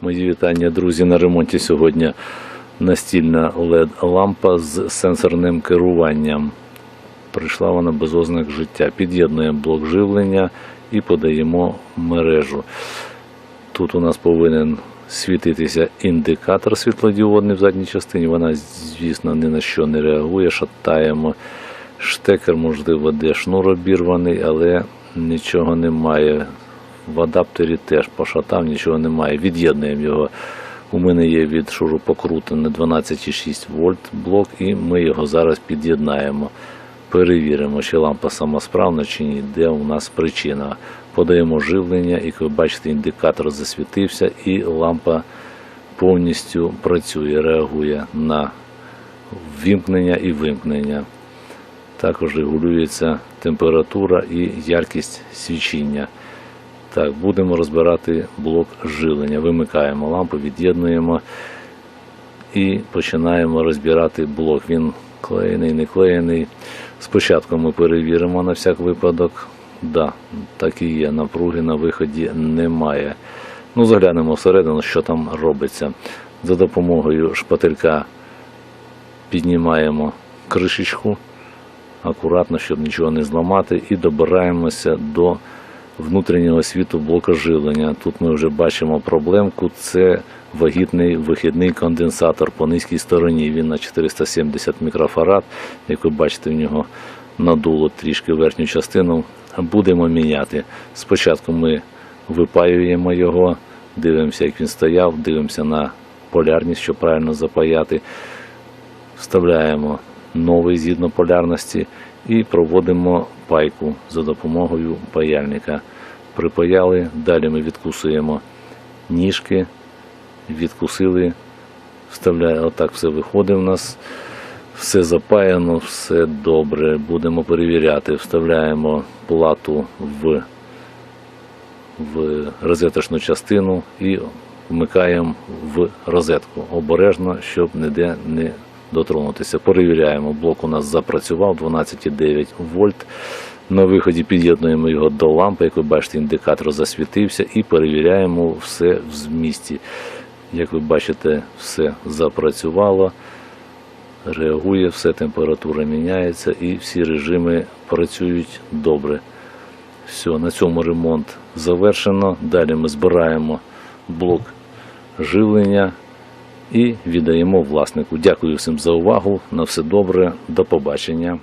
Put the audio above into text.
Мої вітання, друзі. На ремонті сьогодні настільна LED-лампа з сенсорним керуванням. Прийшла вона без ознак життя. Під'єднуємо блок живлення і подаємо мережу. Тут у нас повинен світитися індикатор світлодіодний в задній частині. Вона, звісно, ні на що не реагує. Шатаємо штекер, можливо, де шнур обірваний, але нічого немає. В адаптері теж пошатав, нічого немає. Від'єднуємо його. У мене є від шурупокрути на 12,6 вольт блок, і ми його зараз під'єднаємо. Перевіримо, чи лампа самосправна, чи ні, де у нас причина. Подаємо живлення, і як ви бачите, індикатор засвітився, і лампа повністю працює, реагує на ввімкнення і вимкнення. Також регулюється температура і яркість свічіння. Так, будемо розбирати блок живлення. Вимикаємо лампу, від'єднуємо і починаємо розбирати блок. Він клеєний, не клеєний. Спочатку ми перевіримо на всяк випадок. Да, так і є. Напруги на виході немає. Ну, заглянемо всередину, що там робиться. За допомогою шпателька піднімаємо кришечку акуратно, щоб нічого не зламати, і добираємося до внутрішнього світу блока живлення. Тут ми вже бачимо проблемку. Це вагітний вихідний конденсатор по низькій стороні. Він на 470 мікрофарад. Як ви бачите, в нього надуло трішки верхню частину. Будемо міняти. Спочатку ми випаюємо його, дивимося, як він стояв, дивимося на полярність, щоб правильно запаяти. Вставляємо новий згідно полярності і проводимо пайку за допомогою паяльника. Припаяли, далі ми відкусуємо ніжки, відкусили, вставляємо, отак все виходить у нас. Все запаяно, все добре. Будемо перевіряти. Вставляємо плату в, в розеточну частину і вмикаємо в розетку. Обережно, щоб ніде не дотронутися. Перевіряємо, блок у нас запрацював 12,9 вольт. На виході під'єднуємо його до лампи, як ви бачите, індикатор засвітився і перевіряємо все в змісті. Як ви бачите, все запрацювало, реагує, все, температура міняється і всі режими працюють добре. Все, на цьому ремонт завершено. Далі ми збираємо блок живлення і віддаємо власнику. Дякую всім за увагу. На все добре, до побачення.